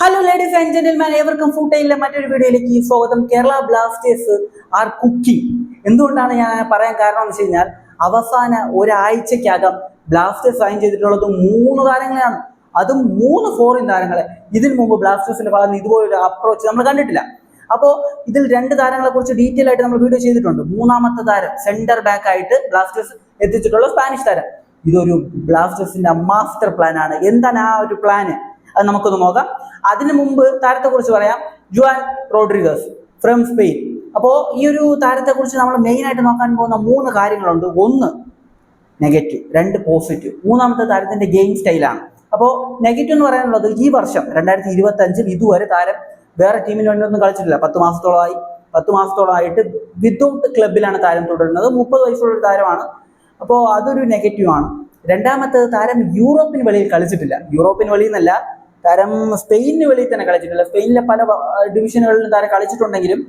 Hello ladies and gentleman ഏവർക്കും ഫുട്ടയിലെ മറ്റൊരു വീഡിയോയിലേക്ക് സ്വാഗതം. കേരള ബ്ലാസ്റ്റേഴ്സ് ആർ കുക്കിംഗ് എന്തുകൊണ്ടാണ് ഞാൻ പറയാൻ കാരണം എന്ന് വെച്ച് കഴിഞ്ഞാൽ അവസാന ഒരാഴ്ചക്കകം ബ്ലാസ്റ്റേഴ്സ് സൈൻ ചെയ്തിട്ടുള്ളത് മൂന്ന് താരങ്ങളെയാണ്. അതും മൂന്ന് ഫോറിൻ താരങ്ങളെ. ഇതിനു മുമ്പ് ബ്ലാസ്റ്റേഴ്സിന്റെ ഭാഗത്ത് ഇതുപോലൊരു അപ്രോച്ച് നമ്മൾ കണ്ടിട്ടില്ല. അപ്പോൾ ഇതിൽ രണ്ട് താരങ്ങളെ കുറിച്ച് ഡീറ്റെയിൽ ആയിട്ട് നമ്മൾ വീഡിയോ ചെയ്തിട്ടുണ്ട്. മൂന്നാമത്തെ താരം സെന്റർ ബാക്ക് ആയിട്ട് ബ്ലാസ്റ്റേഴ്സ് എത്തിച്ചിട്ടുള്ള സ്പാനിഷ് താരം. ഇതൊരു ബ്ലാസ്റ്റേഴ്സിന്റെ മാസ്റ്റർ പ്ലാൻ ആണ്. എന്താണ് ആ ഒരു പ്ലാന് അത് നമുക്കൊന്ന് നോക്കാം. അതിനു മുമ്പ് താരത്തെ കുറിച്ച് പറയാം. ജുവാൻ റോഡ്രിഗസ് ഫ്രം സ്പെയിൻ അപ്പോ ഈ ഒരു താരത്തെ കുറിച്ച് നമ്മൾ മെയിൻ ആയിട്ട് നോക്കാൻ പോകുന്ന മൂന്ന് കാര്യങ്ങളുണ്ട്. ഒന്ന് നെഗറ്റീവ് രണ്ട് പോസിറ്റീവ് മൂന്നാമത്തെ താരത്തിന്റെ ഗെയിം സ്റ്റൈലാണ് അപ്പോ നെഗറ്റീവ് എന്ന് പറയാനുള്ളത് ഈ വർഷം രണ്ടായിരത്തി ഇരുപത്തി അഞ്ചിൽ ഇതുവരെ താരം വേറെ ടീമിന് വേണ്ടി ഒന്നും കളിച്ചിട്ടില്ല. പത്ത് മാസത്തോളമായി പത്ത് മാസത്തോളമായിട്ട് വിത്തൗട്ട് ക്ലബിലാണ് താരം തുടരുന്നത്. മുപ്പത് വയസ്സുള്ള ഒരു താരമാണ്. അപ്പോൾ അതൊരു നെഗറ്റീവ് ആണ്. രണ്ടാമത്തത് താരം യൂറോപ്പിന് വെളിയിൽ കളിച്ചിട്ടില്ല. യൂറോപ്യൻ വെളിയിൽ നിന്നല്ല താരം സ്പെയിനിന് വെളിയിൽ തന്നെ കളിച്ചിട്ടില്ല. സ്പെയിനിലെ പല ഡിവിഷനുകളിലും താരം കളിച്ചിട്ടുണ്ടെങ്കിലും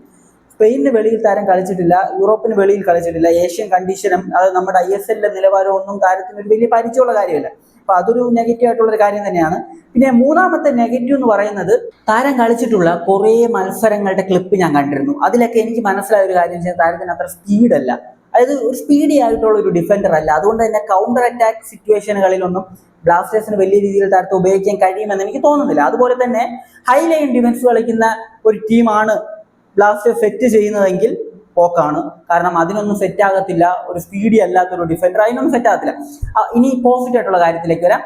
സ്പെയിനിന് വെളിയിൽ താരം കളിച്ചിട്ടില്ല യൂറോപ്പിന് വെളിയിൽ കളിച്ചിട്ടില്ല. ഏഷ്യൻ കണ്ടീഷനും അത് നമ്മുടെ ഐ എസ് എല്ലിന്റെ നിലവാരവും ഒന്നും താരത്തിന് ഒരു വലിയ പരിചയമുള്ള കാര്യമല്ല. അപ്പൊ അതൊരു നെഗറ്റീവ് ആയിട്ടുള്ള ഒരു കാര്യം തന്നെയാണ്. പിന്നെ മൂന്നാമത്തെ നെഗറ്റീവ് എന്ന് പറയുന്നത് താരം കളിച്ചിട്ടുള്ള കുറേ മത്സരങ്ങളുടെ ക്ലിപ്പ് ഞാൻ കണ്ടിരുന്നു. അതിലൊക്കെ എനിക്ക് മനസ്സിലായ ഒരു കാര്യം വെച്ചാൽ താരത്തിന് അത്ര സ്പീഡല്ല അതായത് ഒരു സ്പീഡി ആയിട്ടുള്ള ഒരു ഡിഫൻഡർ അല്ല. അതുകൊണ്ട് തന്നെ കൗണ്ടർ അറ്റാക്ക് സിറ്റുവേഷനുകളിലൊന്നും ബ്ലാസ്റ്റേഴ്സിന് വലിയ രീതിയിൽ താരത്തെ ഉപയോഗിക്കാൻ കഴിയുമെന്ന് എനിക്ക് തോന്നുന്നില്ല. അതുപോലെ തന്നെ ഹൈ ലൈൻ ഡിഫൻസ് കളിക്കുന്ന ഒരു ടീമാണ് ബ്ലാസ്റ്റേഴ്സ് സെറ്റ് ചെയ്യുന്നതെങ്കിൽ പോക്കാണ്. കാരണം അതിനൊന്നും സെറ്റ് ആകത്തില്ല. ഒരു സ്പീഡി അല്ലാത്തൊരു ഡിഫൻഡർ അതിനൊന്നും സെറ്റ് ആകത്തില്ല. ഇനി പോസിറ്റീവ് ആയിട്ടുള്ള കാര്യത്തിലേക്ക് വരാം.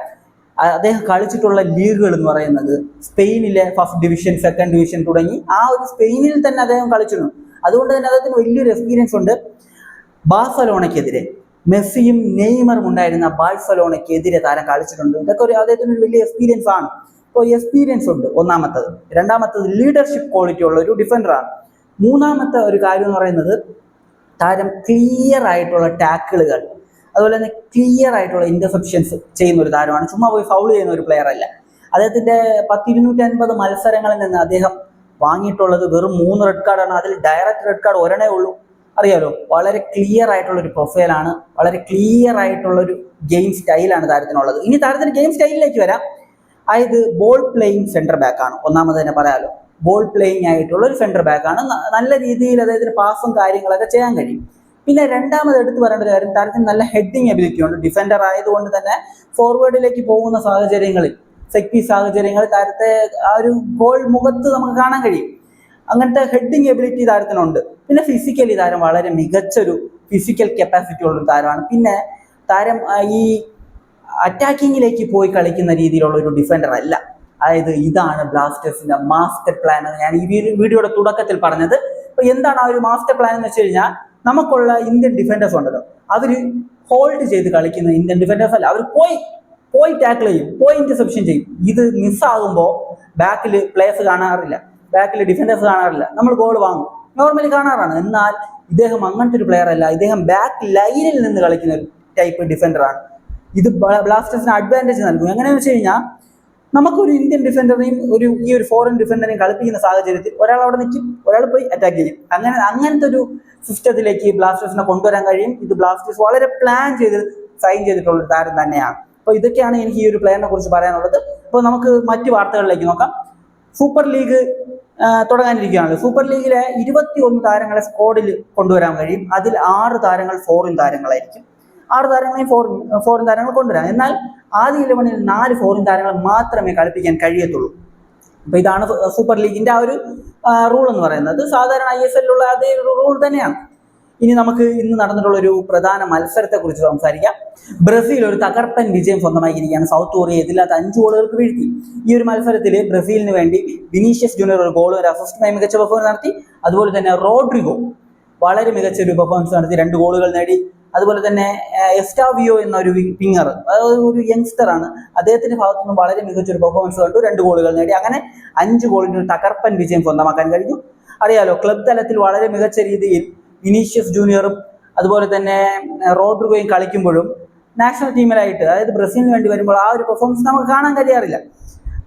അദ്ദേഹം കളിച്ചിട്ടുള്ള ലീഗുകൾ എന്ന് പറയുന്നത് സ്പെയിനിലെ ഫസ്റ്റ് ഡിവിഷൻ സെക്കൻഡ് ഡിവിഷൻ തുടങ്ങി ആ ഒരു സ്പെയിനിൽ തന്നെ അദ്ദേഹം കളിച്ചിരുന്നു. അതുകൊണ്ട് തന്നെ അദ്ദേഹത്തിന് വലിയൊരു എക്സ്പീരിയൻസ് ഉണ്ട്. ബാഴ്സലോണയ്ക്കെതിരെ മെസ്സിയും നെയ്മറും ഉണ്ടായിരുന്ന ബാഴ്സലോണയ്ക്കെതിരെ താരം കളിച്ചിട്ടുണ്ട്. ഇതൊക്കെ ഒരു അദ്ദേഹത്തിന് ഒരു വലിയ എക്സ്പീരിയൻസ് ആണ്. അപ്പോൾ എക്സ്പീരിയൻസ് ഉണ്ട് ഒന്നാമത്തത്. രണ്ടാമത്തത് ലീഡർഷിപ്പ് ക്വാളിറ്റി ഉള്ള ഒരു ഡിഫൻഡറാണ് മൂന്നാമത്തെ ഒരു കാര്യം എന്ന് പറയുന്നത് താരം ക്ലിയർ ആയിട്ടുള്ള ടാക്കിളുകൾ അതുപോലെ തന്നെ ക്ലിയർ ആയിട്ടുള്ള ഇന്റർസെപ്ഷൻസ് ചെയ്യുന്ന ഒരു താരമാണ്. ചുമ്മാ പോയി ഫൗൾ ചെയ്യുന്ന ഒരു പ്ലെയർ അല്ല. അദ്ദേഹത്തിന്റെ പത്തിരുന്നൂറ്റി അൻപത് മത്സരങ്ങളിൽ നിന്ന് അദ്ദേഹം വാങ്ങിയിട്ടുള്ളത് വെറും മൂന്ന് റെഡ് കാർഡാണ് അതിൽ ഡയറക്റ്റ് റെഡ് കാർഡ് ഒരെണ്ണേ ഉള്ളൂ. അറിയാലോ വളരെ ക്ലിയർ ആയിട്ടുള്ള ഒരു പ്രൊഫൈലാണ് വളരെ ക്ലിയർ ആയിട്ടുള്ള ഒരു ഗെയിം സ്റ്റൈലാണ് താരത്തിനുള്ളത്. ഇനി താരത്തിന്റെ ഗെയിം സ്റ്റൈലിലേക്ക് വരാം. അതായത് ബോൾ പ്ലേയിങ് ബാക്ക് ആണ്. ഒന്നാമത് തന്നെ പറയാലോ ബോൾ പ്ലേയിങ് ആയിട്ടുള്ള ഒരു സെന്റർ ബാക്ക് ആണ് നല്ല രീതിയിൽ അതായത് പാസും കാര്യങ്ങളൊക്കെ ചെയ്യാൻ കഴിയും. പിന്നെ രണ്ടാമത് എടുത്തു പറയേണ്ട ഒരു കാര്യം താരത്തിന് നല്ല ഹെഡിങ് എബിലിറ്റി ഉണ്ട്. ഡിഫൻഡർ ആയതുകൊണ്ട് തന്നെ ഫോർവേഡിലേക്ക് പോകുന്ന സാഹചര്യങ്ങളിൽ സെക്ടി സാഹചര്യങ്ങളിൽ താരത്തെ ആ ഒരു ഗോൾ മുഖത്ത് നമുക്ക് കാണാൻ കഴിയും. അങ്ങനത്തെ ഹെഡിങ് എബിലിറ്റി താരത്തിനുണ്ട്. പിന്നെ ഫിസിക്കലി താരം വളരെ മികച്ചൊരു ഫിസിക്കൽ കപ്പാസിറ്റി ഉള്ളൊരു താരമാണ്. പിന്നെ താരം ഈ അറ്റാക്കിങ്ങിലേക്ക് പോയി കളിക്കുന്ന രീതിയിലുള്ള ഒരു ഡിഫൻഡർ അല്ല. അതായത് ഇതാണ് ബ്ലാസ്റ്റേഴ്സിന്റെ മാസ്റ്റർ പ്ലാൻ എന്ന് ഞാൻ ഈ വീഡിയോയുടെ തുടക്കത്തിൽ പറഞ്ഞത്. അപ്പൊ എന്താണ് ആ ഒരു മാസ്റ്റർ പ്ലാൻ എന്ന് വെച്ച് കഴിഞ്ഞാൽ നമുക്കുള്ള ഇന്ത്യൻ ഡിഫൻഡേഴ്സ് ഉണ്ടല്ലോ. അവർ ഹോൾഡ് ചെയ്ത് കളിക്കുന്ന ഇന്ത്യൻ ഡിഫൻഡേഴ്സ് അല്ല. അവർ പോയി പോയി ടാക്കിൾ ചെയ്യും പോയി ഇന്റർസെപ്ഷൻ ചെയ്യും. ഇത് മിസ്സാകുമ്പോൾ ബാക്കിൽ പ്ലേസ് കാണാറില്ല. ബാക്കിൽ ഡിഫൻഡേഴ്സ് കാണാറില്ല. നമ്മൾ ഗോൾ വാങ്ങും. നോർമലി കാണാറാണ്. എന്നാൽ ഇദ്ദേഹം അങ്ങനത്തെ ഒരു പ്ലെയർ അല്ല. ഇദ്ദേഹം ബാക്ക് ലൈനിൽ നിന്ന് കളിക്കുന്ന ഒരു ടൈപ്പ് ഡിഫൻഡറാണ് ഇത് ബ്ലാ- ബ്ലാസ്റ്റേഴ്സിന് അഡ്വാന്റേജ് നൽകും. എങ്ങനെയെന്ന് വെച്ച് കഴിഞ്ഞാൽ നമുക്കൊരു ഇന്ത്യൻ ഡിഫൻഡറിനെയും ഒരു ഈ ഒരു ഫോറിൻ ഡിഫൻഡറിനെയും കളിപ്പിക്കുന്ന സാഹചര്യത്തിൽ ഒരാൾ അവിടെ നിൽക്കും ഒരാൾ പോയി അറ്റാക്ക് ചെയ്യും. അങ്ങനെ അങ്ങനത്തെ ഒരു സിസ്റ്റത്തിലേക്ക് ബ്ലാസ്റ്റേഴ്സിനെ കൊണ്ടുവരാൻ കഴിയും. ഇത് ബ്ലാസ്റ്റേഴ്സ് വളരെ പ്ലാൻ ചെയ്ത് സൈൻ ചെയ്തിട്ടുള്ള ഒരു താരം തന്നെയാണ്. അപ്പോൾ ഇതൊക്കെയാണ് എനിക്ക് ഈ ഒരു പ്ലെയറിനെ കുറിച്ച് പറയാനുള്ളത്. അപ്പോൾ നമുക്ക് മറ്റു വാർത്തകളിലേക്ക് നോക്കാം. സൂപ്പർ ലീഗ് ആ, തുടങ്ങാനിരിക്കുകയാണ്. സൂപ്പർ ലീഗിലെ ഇരുപത്തി ഒന്ന് താരങ്ങളെ സ്ക്വാഡിൽ കൊണ്ടുവരാൻ കഴിയും. അതിൽ ആറ് താരങ്ങൾ ഫോറിൻ താരങ്ങളായിരിക്കും. ആറ് താരങ്ങളെയും ഫോറിൻ ഫോറിൻ താരങ്ങൾ കൊണ്ടുവരാം. എന്നാൽ ആദ്യ ഇലവനിൽ നാല് ഫോറിൻ താരങ്ങൾ മാത്രമേ കളിപ്പിക്കാൻ കഴിയത്തുള്ളൂ. അപ്പൊ ഇതാണ് സൂപ്പർ ലീഗിന്റെ ആ ഒരു റൂൾ എന്ന് പറയുന്നത്. സാധാരണ ഐ എസ് എല്ലിലുള്ള അതേ റൂൾ തന്നെയാണ്. ഇനി നമുക്ക് ഇന്ന് നടന്നിട്ടുള്ള ഒരു പ്രധാന മത്സരത്തെ കുറിച്ച് സംസാരിക്കാം. ബ്രസീൽ ഒരു തകർപ്പൻ വിജയം സ്വന്തമാക്കിയിരിക്കുകയാണ്. സൗത്ത് കൊറിയ എതില്ലാത്ത അഞ്ച് ഗോളുകൾക്ക് വീഴ്ത്തി. ഈ ഒരു മത്സരത്തിൽ ബ്രസീലിന് വേണ്ടി വിനീഷ്യസ് ജൂനിയർ ഒരു ഗോൾ ഒരു അസിസ്റ്റുമായി മികച്ച പെർഫോമൻസ് നടത്തി. അതുപോലെ തന്നെ റോഡ്രിഗോ വളരെ മികച്ച ഒരു പെർഫോമൻസ് നടത്തി. രണ്ട് ഗോളുകൾ നേടി. അതുപോലെ തന്നെ എസ്റ്റാവിയോ എന്ന ഒരു അതായത് ഒരു യങ്സ്റ്റർ ആണ്. അദ്ദേഹത്തിന്റെ ഭാഗത്തു നിന്നും വളരെ മികച്ച ഒരു പെർഫോമൻസ് കണ്ടു. രണ്ട് ഗോളുകൾ നേടി. അങ്ങനെ അഞ്ച് ഗോളിന് ഒരു തകർപ്പൻ വിജയം സ്വന്തമാക്കാൻ കഴിഞ്ഞു. അറിയാലോ ക്ലബ് തലത്തിൽ വളരെ മികച്ച രീതിയിൽ വിനീഷ്യസ് ജൂനിയറും അതുപോലെ തന്നെ റോഡ്രിഗോയും കളിക്കുമ്പോഴും നാഷണൽ ടീമിലായിട്ട് അതായത് ബ്രസീലിന് വേണ്ടി വരുമ്പോൾ ആ ഒരു പെർഫോമൻസ് നമുക്ക് കാണാൻ കഴിയാറില്ല.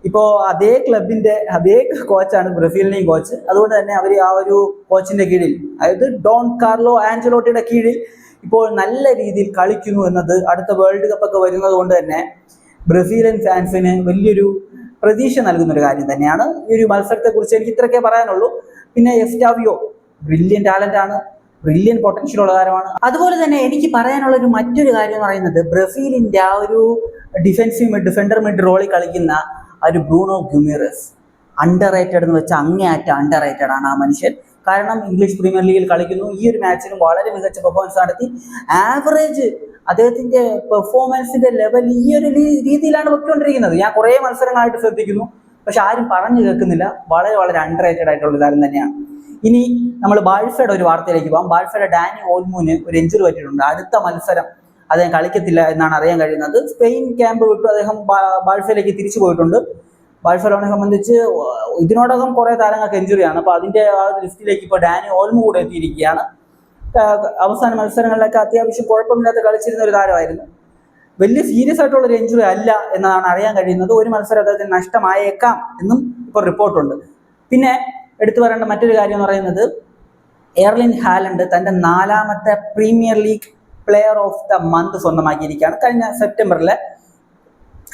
ഇപ്പോൾ അതേ ക്ലബിന്റെ അതേ കോച്ചാണ് ബ്രസീലിനെയും കോച്ച് അതുകൊണ്ട് തന്നെ അവർ ആ ഒരു കോച്ചിന്റെ കീഴിൽ അതായത് ഡോൺ കാർലോ ആഞ്ചലോട്ടിയുടെ കീഴിൽ ഇപ്പോൾ നല്ല രീതിയിൽ കളിക്കുന്നു എന്നത് അടുത്ത വേൾഡ് കപ്പൊക്കെ വരുന്നത് കൊണ്ട് തന്നെ ബ്രസീലിയൻ ഫാൻസിന് വലിയൊരു പ്രതീക്ഷ നൽകുന്നൊരു കാര്യം തന്നെയാണ്. ഈ ഒരു മത്സരത്തെക്കുറിച്ച് എനിക്ക് ഇത്രയൊക്കെ പറയാനുള്ളൂ. പിന്നെ എസ്റ്റാവിയോ ബ്രില്യൻ ടാലന്റ് ആണ്. ബ്രില്യൻ പൊട്ടൻഷ്യൽ ഉള്ള താരമാണ്. അതുപോലെ തന്നെ എനിക്ക് പറയാനുള്ള ഒരു മറ്റൊരു കാര്യം എന്ന് പറയുന്നത് ബ്രസീലിന്റെ ആ ഒരു ഡിഫൻസീവ് മിഡ് ഡിഫൻഡർ മിഡ് റോളിൽ കളിക്കുന്ന ഒരു ബ്രൂണോ ഗുമിറസ്. അണ്ടർ റേറ്റഡ് എന്ന് വെച്ചാൽ അങ്ങേയറ്റ അണ്ടർ റേറ്റഡ് ആണ് ആ മനുഷ്യൻ. കാരണം ഇംഗ്ലീഷ് പ്രീമിയർ ലീഗിൽ കളിക്കുന്നു. ഈ ഒരു മാച്ചിലും വളരെ മികച്ച പെർഫോമൻസ് നടത്തി. ആവറേജ് അദ്ദേഹത്തിന്റെ പെർഫോമൻസിന്റെ ലെവൽ ഈ ഒരു രീതിയിലാണ് വെക്കൊണ്ടിരിക്കുന്നത്. ഞാൻ കുറേ മത്സരങ്ങളായിട്ട് ശ്രദ്ധിക്കുന്നു. പക്ഷെ ആരും പറഞ്ഞു കേൾക്കുന്നില്ല. വളരെ വളരെ അണ്ടർ റേറ്റഡ് ആയിട്ടുള്ള താരം തന്നെയാണ്. ഇനി നമ്മൾ ബാഴ്ഫയുടെ ഒരു വാർത്തയിലേക്ക് പോകാം. ബാഴ്ഫയുടെ ഡാനി ഓൽമൂന് ഒരു എഞ്ചുറി പറ്റിയിട്ടുണ്ട്. അടുത്ത മത്സരം അദ്ദേഹം കളിക്കത്തില്ല എന്നാണ് അറിയാൻ കഴിയുന്നത്. സ്പെയിൻ ക്യാമ്പ് വിട്ടു അദ്ദേഹം ബാഴ്സയിലേക്ക് തിരിച്ചു പോയിട്ടുണ്ട്. ബാഴ്സലോണയെ സംബന്ധിച്ച് ഇതിനോടകം കുറേ താരങ്ങൾക്ക് എഞ്ചുറിയാണ് അപ്പോൾ അതിന്റെ ആ ലിസ്റ്റിലേക്ക് ഇപ്പോൾ ഡാനി ഓൽമു കൂടെ എത്തിയിരിക്കുകയാണ്. അവസാന മത്സരങ്ങളിലൊക്കെ അത്യാവശ്യം കുഴപ്പമില്ലാത്ത കളിച്ചിരുന്ന ഒരു താരമായിരുന്നു. വലിയ സീരിയസ് ആയിട്ടുള്ള ഒരു ഇഞ്ചുറി അല്ല എന്നതാണ് അറിയാൻ കഴിയുന്നത്. ഒരു മത്സരം അദ്ദേഹത്തിന് നഷ്ടമായേക്കാം എന്നും ഇപ്പോൾ റിപ്പോർട്ടുണ്ട്. പിന്നെ എടുത്തു പറയേണ്ട മറ്റൊരു കാര്യം എന്ന് പറയുന്നത് എയർലിൻ ഹാലൻഡ് തന്റെ നാലാമത്തെ Premier League player of the month സ്വന്തമാക്കിയിരിക്കുകയാണ്. കഴിഞ്ഞ സെപ്റ്റംബറിലെ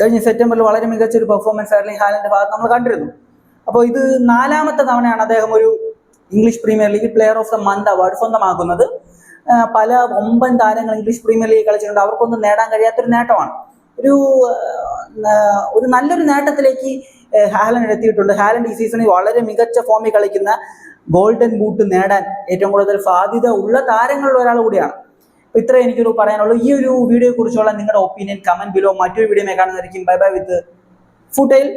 കഴിഞ്ഞ സെപ്റ്റംബറിൽ വളരെ മികച്ച ഒരു പെർഫോമൻസ് എയർലിൻ ഹാലൻഡ് ഭാഗത്ത് നമ്മൾ കണ്ടിരുന്നു. അപ്പോൾ ഇത് നാലാമത്തെ തവണയാണ് അദ്ദേഹം ഒരു English Premier League player of the month award സ്വന്തമാക്കുന്നത്. പല ഒമ്പൻ താരങ്ങൾ ഇംഗ്ലീഷ് പ്രീമിയർ ലീഗ് കളിച്ചിട്ടുണ്ട്. അവർക്കൊന്നും നേടാൻ കഴിയാത്തൊരു നേട്ടമാണ്. ഒരു ഒരു നല്ലൊരു നേട്ടത്തിലേക്ക് ഹാലൻഡ് എത്തിയിട്ടുണ്ട്. ഹാലൻഡ് ഈ സീസണിൽ വളരെ മികച്ച ഫോമിൽ കളിക്കുന്ന ഗോൾഡൻ ബൂട്ട് നേടാൻ ഏറ്റവും കൂടുതൽ സാധ്യത ഉള്ള താരങ്ങളിൽ ഒരാൾ കൂടിയാണ്. അപ്പൊ ഇത്രേ എനിക്കൊരു പറയാനുള്ളൂ. ഈ ഒരു വീഡിയോയെ കുറിച്ചുള്ള നിങ്ങളുടെ ഒപ്പീനിയൻ കമന്റ് ബിലോ മറ്റൊരു വീഡിയോ കാണുന്നതായിരിക്കും. Bye bye with ഫുട്ടൈൽ